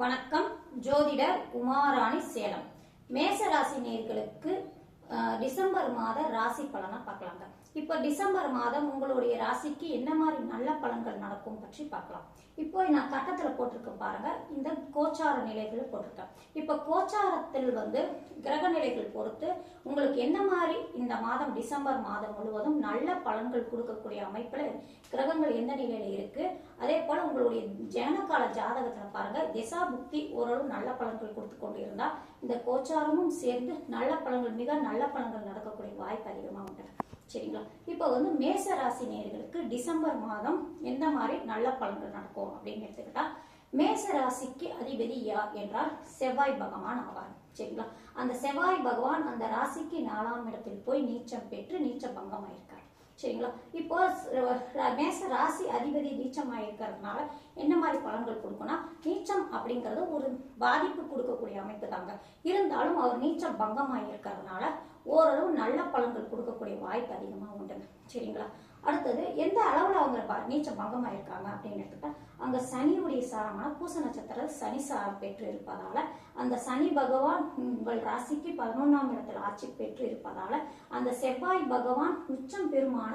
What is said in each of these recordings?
வணக்கம். ஜோதிடர் உமாராணி சேலம். மேச ராசி நேர்களுக்கு டிசம்பர் மாத ராசி பலனை பார்க்கலாங்க. இப்போ டிசம்பர் மாதம் உங்களுடைய ராசிக்கு என்ன மாதிரி நல்ல பலன்கள் நடக்கும் பற்றி பார்க்கலாம். இப்போ நான் கட்டத்தில் போட்டிருக்கேன் பாருங்க இந்த கோச்சார நிலைகள் போட்டிருக்கேன். இப்போ கோச்சாரத்தில் வந்து கிரக நிலைகள் பொறுத்து உங்களுக்கு என்ன மாதிரி இந்த மாதம் டிசம்பர் மாதம் முழுவதும் நல்ல பலன்கள் கொடுக்கக்கூடிய அமைப்பில் கிரகங்கள் எந்த நிலையில இருக்கு? அதே போல உங்களுடைய ஜனகால ஜாதகத்தில் பாருங்க திசா புக்தி ஓரளவு நல்ல பலன்கள் கொடுத்து கொண்டு இருந்தா இந்த கோச்சாரமும் சேர்ந்து நல்ல பலன்கள் மிக நல்ல பலன்கள் நடக்கக்கூடிய வாய்ப்பு அதிகமாக உண்டு. சரிங்களா? இப்போ வந்து மேச ராசி நேயர்களுக்கு டிசம்பர் மாதம் எந்த மாதிரி நல்ல பலன்கள் நடக்கும் அப்படின்னு எடுத்துக்கிட்டா மேச ராசிக்கு அதிபதி யார் என்றால் செவ்வாய் பகவான் ஆவார். சரிங்களா? அந்த செவ்வாய் பகவான் அந்த ராசிக்கு நாலாம் இடத்தில் போய் நீச்சம் பெற்று நீச்ச பங்கம் ஆயிருக்கார் சரிங்களா? இப்போ மேச ராசி அதிபதி நீச்சம் ஆயிருக்கிறதுனால என்ன மாதிரி பலன்கள் கொடுக்கும்னா நீச்சம் அப்படிங்கிறது ஒரு பாதிப்பு கொடுக்கக்கூடிய அமைப்பு தாங்க. இருந்தாலும் அவர் நீச்சம் பங்கம் ஆயிருக்கிறதுனால ஓரளவு நல்ல பழங்கள் கொடுக்கக்கூடிய வாய்ப்பு அதிகமாக உண்டுங்க. சரிங்களா? அடுத்தது எந்த அளவில் அவங்க நீச்ச நீச்சம் பங்கமாக இருக்காங்க அப்படின்னு எடுத்துக்கிட்டா அங்கே சனியுடைய சாரமான பூச நட்சத்திர சனி சாரம் பெற்று இருப்பதால அந்த சனி பகவான் உங்கள் ராசிக்கு பதினொன்றாம் இடத்தில் ஆட்சி பெற்று இருப்பதால அந்த செவ்வாய் பகவான் உச்சம் பெருமான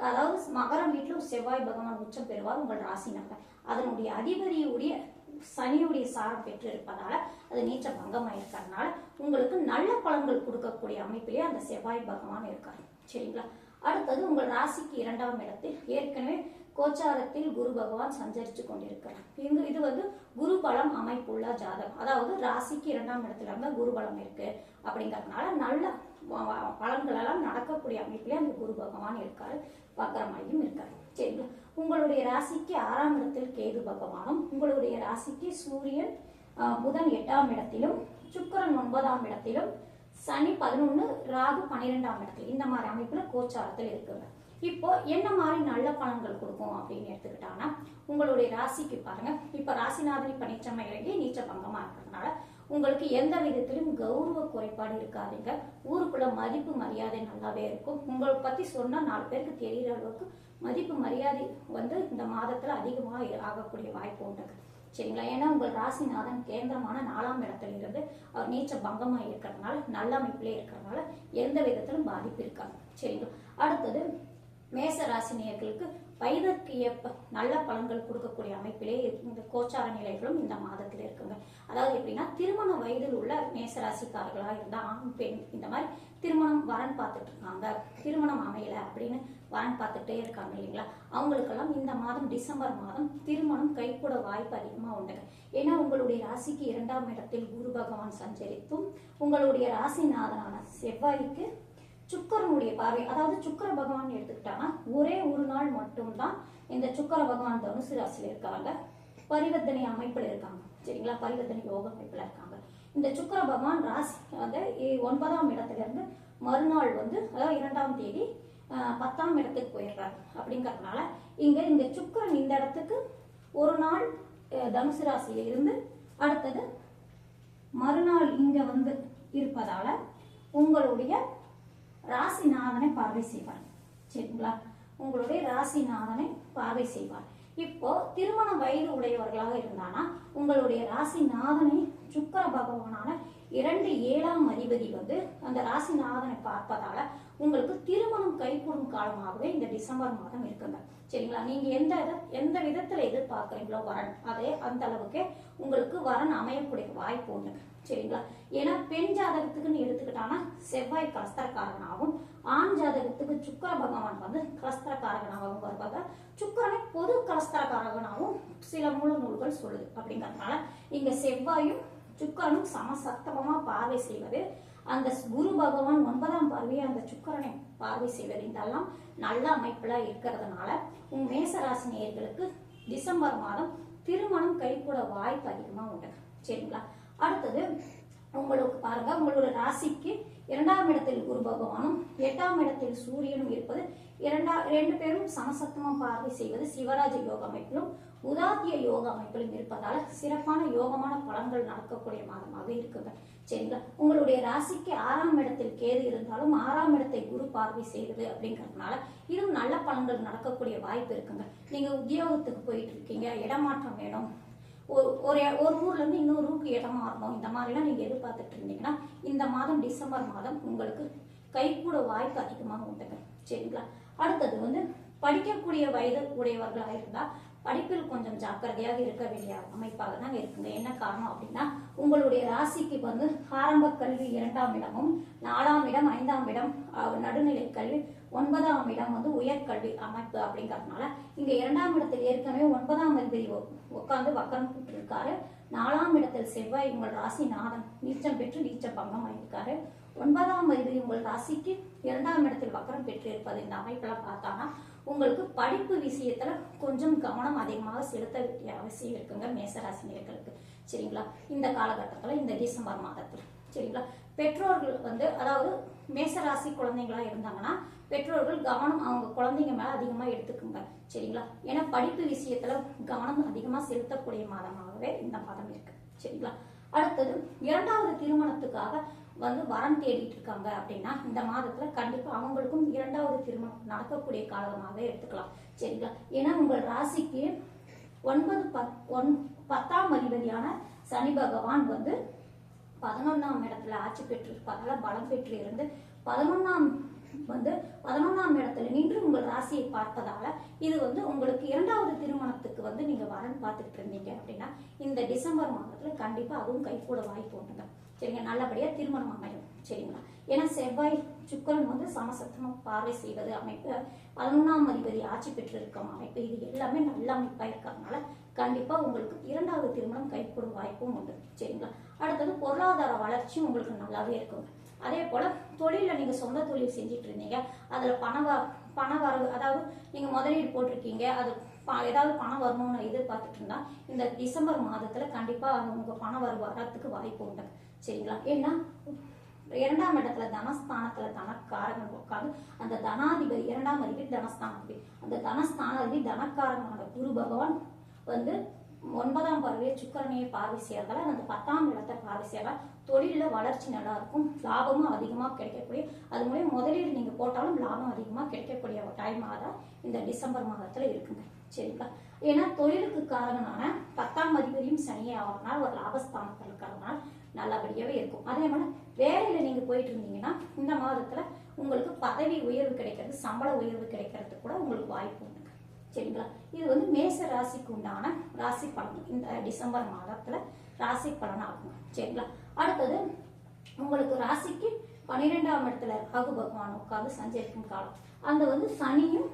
அதாவது மகரம் வீட்டில் செவ்வாய் பகவான் உச்சம் பெறுவார் உங்கள் ராசி நகர் அதனுடைய அதிபதியுடைய சனியுடைய சாரம் பெற்றிருப்பதால அது நீச்ச பங்கமாயிருக்கிறதுனால உங்களுக்கு நல்ல பலன்கள் கொடுக்கக்கூடிய அமைப்பிலே அந்த செவ்வாய் பகவான் இருக்கார். சரிங்களா? அடுத்தது உங்கள் ராசிக்கு இரண்டாம் இடத்தில் ஏற்கனவே கோச்சாரத்தில் குரு பகவான் சஞ்சரித்து கொண்டிருக்கிறார். இங்கு இது வந்து குரு பலம் அமைப்புள்ள ஜாதகம். அதாவது ராசிக்கு இரண்டாம் இடத்துல இருந்தால் குரு பலம் இருக்கு அப்படிங்கறதுனால நல்ல வ- பலன்கள் எல்லாம் நடக்கக்கூடிய அமைப்பிலே அந்த குரு பகவான் இருக்காரு. வக்கரமாயும் இருக்காரு. சரிங்களா? உங்களுடைய ராசிக்கு ஆறாம் இடத்தில் கேது பகவானும் உங்களுடைய ராசிக்கு சூரியன் புதன் எட்டாம் இடத்திலும் சுக்கிரன் ஒன்பதாம் இடத்திலும் சனி பதினொன்று ராகு பன்னிரெண்டாம் இடத்துல. இந்த மாதிரி அமைப்புல கோச்சாரத்தில் இருக்குங்க. இப்போ என்ன மாதிரி நல்ல பலன்கள் கொடுக்கும் அப்படின்னு எடுத்துக்கிட்டாங்கன்னா உங்களுடைய ராசிக்கு பாருங்க. இப்ப ராசிநாதனி இப்ப இறங்கி நீச்ச பங்கமா இருக்கிறதுனால உங்களுக்கு எந்த விதத்திலும் கௌரவ குறைபாடு இருக்காதுங்க ஊருக்குள்ள மதிப்பு மரியாதை நல்லாவே இருக்கும். உங்களை பத்தி சொன்னா நாலு பேருக்கு தெரியற அளவுக்கு மதிப்பு மரியாதை வந்து இந்த மாதத்துல அதிகமாக ஆகக்கூடிய வாய்ப்பு உண்டுங்க சரிங்களா? ஏன்னா உங்கள் ராசிநாதன் கேந்திரமான நாலாம் இடத்துல இருந்து அவர் நீச்ச பங்கமா இருக்கிறதுனால நல்ல அமைப்பிலே இருக்கிறதுனால எந்த விதத்திலும் பாதிப்பு இருக்காது. சரிங்களா? அடுத்தது மேச ராசி நேர்களுக்கு வயதிற்கு ஏற்ப நல்ல பலன்கள் கொடுக்கக்கூடிய அமைப்பிலே இந்த கோச்சார நிலைகளும் இந்த மாதத்தில் இருக்குங்க. அதாவது எப்படின்னா திருமண வயதில் உள்ள மேச இருந்தால் இருந்தா ஆண் பெண் இந்த மாதிரி திருமணம் வரன் பார்த்துட்டு இருக்காங்க. திருமணம் அமையல அப்படின்னு வரன் பார்த்துட்டே இருக்காங்க இல்லைங்களா? அவங்களுக்கெல்லாம் இந்த மாதம் டிசம்பர் மாதம் திருமணம் கைக்கூட வாய்ப்பு அதிகமா உண்டுங்க. ஏன்னா உங்களுடைய ராசிக்கு இரண்டாம் இடத்தில் குரு பகவான் சஞ்சரித்தும் உங்களுடைய ராசிநாதனான செவ்வாய்க்கு சுக்கரனுடைய பார்வை அதாவது சுக்கர பகவான் எடுத்துக்கிட்டாங்கன்னா ஒரே ஒரு நாள் மட்டும்தான் இந்த சுக்கர பகவான் தனுசு ராசியில இருக்காங்க. பரிவர்த்தனை அமைப்புல இருக்காங்க. சரிங்களா? பரிவர்த்தனை யோக அமைப்புல இருக்காங்க. இந்த சுக்கர பகவான் ராசி வந்து ஒன்பதாம் இடத்துல இருந்து மறுநாள் வந்து அதாவது இரண்டாம் தேதி பத்தாம் இடத்துக்கு போயிடுறாரு. அப்படிங்கறதுனால இங்க இந்த சுக்கரன் இந்த இடத்துக்கு ஒரு நாள் தனுசு ராசியில இருந்து அடுத்தது மறுநாள் இங்க வந்து இருப்பதால உங்களுடைய ராசிநாதனை பார்வை செய்வார். சரிங்களா? உங்களுடைய ராசிநாதனை பார்வை செய்வார். இப்போ திருமண வயது உடையவர்களாக இருந்தானா உங்களுடைய ராசிநாதனை சுக்கர பகவானான இரண்டு ஏழாம் அதிபதி வந்து அந்த ராசிநாதனை பார்ப்பதால உங்களுக்கு திருமணம் கைகூடும் காலமாகவே இந்த டிசம்பர் மாதம் இருக்குங்க. சரிங்களா? நீங்க எந்த இத- எந்த விதத்துல எதிர்பார்க்கறீங்களோ வரன் அதே அந்த அளவுக்கு உங்களுக்கு வரன் அமையக்கூடிய வாய்ப்பு உண்டு. சரிங்களா? ஏன்னா பெண் ஜாதகத்துக்குன்னு எடுத்துக்கிட்டாங்கன்னா செவ்வாய் கலஸ்தரக்காரனாகவும் ஆண் ஜாதகத்துக்கு சுக்கர பகவான் வந்து கலஸ்தரக்காரகனாகவும் வருவாங்க. சுக்கரனை பொது கலஸ்தரக்காரகனாகவும் சில மூல நூல்கள் சொல்லுது. அப்படிங்கறதுனால இங்க செவ்வாயும் சுக்கரனும் சமசத்தமா பார்வை செய்வது அந்த குரு பகவான் ஒன்பதாம் பார்வையை அந்த சுக்கரனை பார்வை செய்வது. இதெல்லாம் நல்ல அமைப்புல இருக்கிறதுனால உன் மேசராசி நேர்களுக்கு டிசம்பர் மாதம் திருமணம் கைகூட வாய்ப்பு அதிகமா உண்டு. சரிங்களா? அடுத்தது உங்களுக்கு பாருங்க உங்களோட ராசிக்கு இரண்டாம் இடத்தில் குரு பகவானும் எட்டாம் இடத்தில் சூரியனும் இருப்பது இரண்டா ரெண்டு பேரும் சமசத்தமா பார்வை செய்வது சிவராஜ யோக அமைப்பிலும் உதாத்திய யோக அமைப்பிலும் இருப்பதால சிறப்பான யோகமான பலன்கள் நடக்கக்கூடிய மாதமாக இருக்குங்க. சரிங்களா? உங்களுடைய ராசிக்கு ஆறாம் இடத்தில் கேது இருந்தாலும் ஆறாம் இடத்தை குரு பார்வை செய்வது அப்படிங்கறதுனால இதுவும் நல்ல பலன்கள் நடக்கக்கூடிய வாய்ப்பு இருக்குங்க. நீங்க உத்தியோகத்துக்கு போயிட்டு இருக்கீங்க இடமாற்றம் வேணும். ஒரு ஒரு ஒரு ஊர்ல இருந்து இன்னொரு ஊருக்கு இடம் இந்த மாதிரிலாம் நீங்க எதிர்பார்த்துட்டு இருந்தீங்கன்னா இந்த மாதம் டிசம்பர் மாதம் உங்களுக்கு கைகூட வாய்ப்பு அதிகமாக உண்டுங்க. சரிங்களா? அடுத்தது வந்து படிக்கக்கூடிய வயது உடையவர்களாக இருந்தால் படிப்பில் கொஞ்சம் ஜாக்கிரதையாக இருக்க வேண்டிய அமைப்பாக தான் இருக்குங்க. என்ன காரணம் அப்படின்னா உங்களுடைய ராசிக்கு வந்து ஆரம்ப கல்வி இரண்டாம் இடமும் நாலாம் இடம் ஐந்தாம் இடம் நடுநிலை கல்வி ஒன்பதாம் இடம் வந்து உயர்கல்வி அமைப்பு அப்படிங்கறதுனால இங்க இரண்டாம் இடத்தில் ஏற்கனவே ஒன்பதாம் அதிபதி உட்கார்ந்து வக்கரம் இருக்காரு நாலாம் இடத்தில் செவ்வாய் உங்கள் ராசி நாதன் நீச்சம் பெற்று நீச்ச பங்கம் ஆயிருக்காரு ஒன்பதாம் அதிபதி உங்கள் ராசிக்கு இரண்டாம் இடத்தில் வக்கரம் பெற்று இருப்பது இந்த அமைப்பெல்லாம் பார்த்தாங்கன்னா உங்களுக்கு படிப்பு விஷயத்துல கொஞ்சம் கவனம் அதிகமாக செலுத்த வேண்டிய அவசியம் இருக்குங்க மேசராசினியர்களுக்கு சரிங்களா? இந்த காலகட்டத்துல இந்த டிசம்பர் மாதத்துல. சரிங்களா? பெற்றோர்கள் வந்து அதாவது மேசராசி குழந்தைங்களா இருந்தாங்கன்னா பெற்றோர்கள் கவனம் அவங்க குழந்தைங்க மேல அதிகமா எடுத்துக்குங்க. சரிங்களா? ஏன்னா படிப்பு விஷயத்துல கவனம் அதிகமா செலுத்தக்கூடிய மாதமாகவே இந்த மாதம் இருக்கு. சரிங்களா? அடுத்தது இரண்டாவது திருமணத்துக்காக வந்து வரம் தேடிட்டு இருக்காங்க அப்படின்னா இந்த மாதத்துல கண்டிப்பா அவங்களுக்கும் இரண்டாவது திருமணம் நடக்கக்கூடிய காலமாகவே எடுத்துக்கலாம். சரிங்களா? ஏன்னா உங்கள் ராசிக்கு ஒன்பது பத் ஒன் பத்தாம் அதிபதியான சனி பகவான் வந்து பதினொன்னாம் இடத்துல ஆட்சி பெற்று இருப்பதால பலம் பெற்று இருந்து பதினொன்னாம் வந்து பதினொன்னாம் இடத்துல நின்று உங்கள் ராசியை பார்ப்பதால இது வந்து உங்களுக்கு இரண்டாவது திருமணத்துக்கு வந்து நீங்க வரன் பார்த்துட்டு இருந்தீங்க அப்படின்னா இந்த டிசம்பர் மாதத்துல கண்டிப்பா அதுவும் கைகூட வாய்ப்பு உண்டுங்க. சரிங்க? நல்லபடியா திருமணம் அமையும். சரிங்களா? ஏன்னா செவ்வாய் சுக்கரன் வந்து சமசத்தமா பார்வை செய்வது அமைப்பு பதினொன்றாம் அதிபதி ஆட்சி பெற்று அமைப்பு. இது எல்லாமே நல்ல அமைப்பா இருக்கிறதுனால கண்டிப்பா உங்களுக்கு இரண்டாவது திருமணம் கைகூடும் வாய்ப்பும் உண்டு. சரிங்களா? அடுத்தது பொருளாதார வளர்ச்சியும் உங்களுக்கு நல்லாவே இருக்குங்க. அதே போல தொழில நீங்க சொந்த தொழில் செஞ்சுட்டு இருந்தீங்க அதுல பண வ- பண வரவு அதாவது நீங்க முதலீடு போட்டிருக்கீங்க அது ப- ஏதாவது பணம் வரணும்னு எதிர்பார்த்துட்டு இருந்தா இந்த டிசம்பர் மாதத்துல கண்டிப்பா அது உங்க வர வரவு வரத்துக்கு வாய்ப்பு உண்டு. சரிங்களா? ஏன்னா இரண்டாம் இடத்துல தனஸ்தானத்துல தனக்காரகன் உட்காந்து அந்த தனாதிபதி இரண்டாம் அதிபதி தனஸ்தானாதிபதி அந்த தனஸ்தானாதிபதி தனக்காரகனோட குரு பகவான் வந்து ஒன்பதாம் பார்வையை சுக்கரனையை பார்வை செய்யறதால அந்த பத்தாம் இடத்தை பார்வை செய்யறதால தொழில வளர்ச்சி நல்லா இருக்கும் லாபமும் அதிகமா கிடைக்கக்கூடிய அது மூலியம் முதலீடு நீங்க போட்டாலும் லாபம் அதிகமா கிடைக்கக்கூடிய ஒரு டைமாக தான் இந்த டிசம்பர் மாதத்துல இருக்குங்க. சரிங்களா? ஏன்னா தொழிலுக்கு காரணமான பத்தாம் அதிபதியும் சனியே ஆகிறதுனால ஒரு லாபஸ்தானத்தில் இருக்கிறதுனால நல்லபடியாவே இருக்கும். அதே மாதிரி வேலையில நீங்க போயிட்டு இருந்தீங்கன்னா இந்த மாதத்துல உங்களுக்கு பதவி உயர்வு கிடைக்கிறது சம்பள உயர்வு கிடைக்கிறது கூட சரிங்களா? இது வந்து மேச ராசிக்கு உண்டான ராசி பலன். இந்த டிசம்பர் மாதத்துல ராசி பலன் ஆகும். சரிங்களா? அடுத்தது உங்களுக்கு ராசிக்கு பன்னிரெண்டாம் இடத்துல ராகு பகவான் உட்கார்ந்து சஞ்சரிக்கும் காலம். அந்த வந்து சனியும்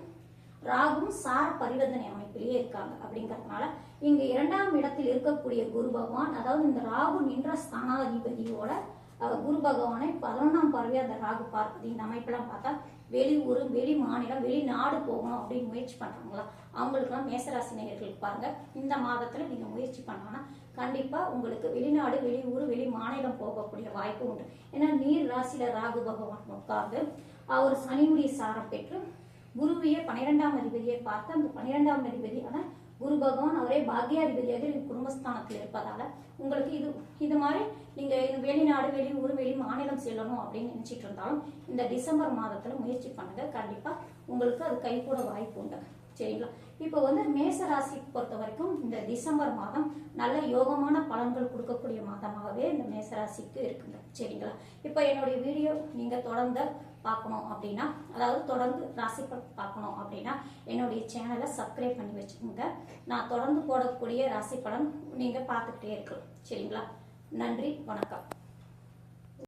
ராகும் சார பரிவர்த்தனை அமைப்பிலேயே இருக்காங்க. அப்படிங்கறதுனால இங்க இரண்டாம் இடத்தில் இருக்கக்கூடிய குரு பகவான் அதாவது இந்த ராகு நின்ற ஸ்தானாதிபதியோட குரு பகவானை பதினொன்றாம் பார்வையா அந்த ராகு பார்ப்பது இந்த அமைப்பெல்லாம் பார்த்தா வெளியூர் வெளி மாநிலம் வெளிநாடு போகணும் அப்படின்னு முயற்சி பண்றாங்களா? அவங்களுக்குலாம் மேசராசி நேயர்களுக்கு பாருங்க. இந்த மாதத்துல நீங்க முயற்சி பண்ணாங்கன்னா கண்டிப்பா உங்களுக்கு வெளிநாடு வெளியூர் வெளி மாநிலம் போகக்கூடிய வாய்ப்பு உண்டு. ஏன்னா நீர் ராசியில ராகு பகவான் உட்கார்ந்து அவர் சனியுடைய சாரம் பெற்று குருவையே பன்னிரெண்டாம் அதிபதியை பார்த்து அந்த பன்னிரெண்டாம் அதிபதியான குரு பகவான் அவரே பாக்யாதிபதியாக குடும்பஸ்தானத்தில் இருப்பதால உங்களுக்கு இது இது மாதிரி நீங்க இது வெளிநாடு வெளியூர் வெளி மாநிலம் செல்லணும் அப்படின்னு நினைச்சிட்டு இருந்தாலும் இந்த டிசம்பர் மாதத்துல முயற்சி பண்ணுங்க. கண்டிப்பா உங்களுக்கு அது கைகூட வாய்ப்பு உண்டு. சரிங்களா? இப்போ வந்து மேச ராசி பொறுத்த வரைக்கும் இந்த டிசம்பர் மாதம் நல்ல யோகமான பலன்கள் கொடுக்கக்கூடிய மாதமாகவே இந்த மேச ராசிக்கு இருக்குங்க. சரிங்களா? இப்போ என்னுடைய வீடியோ நீங்க தொடர்ந்த பார்க்கணும் அப்படின்னா அதாவது தொடர்ந்து ராசி பார்க்கணும் அப்படின்னா என்னுடைய சேனலை சப்ஸ்கிரைப் பண்ணி வச்சுக்கோங்க. நான் தொடர்ந்து போடக்கூடிய ராசி பலன் நீங்கள் பார்த்துக்கிட்டே இருக்கலாம். சரிங்களா? நன்றி வணக்கம்.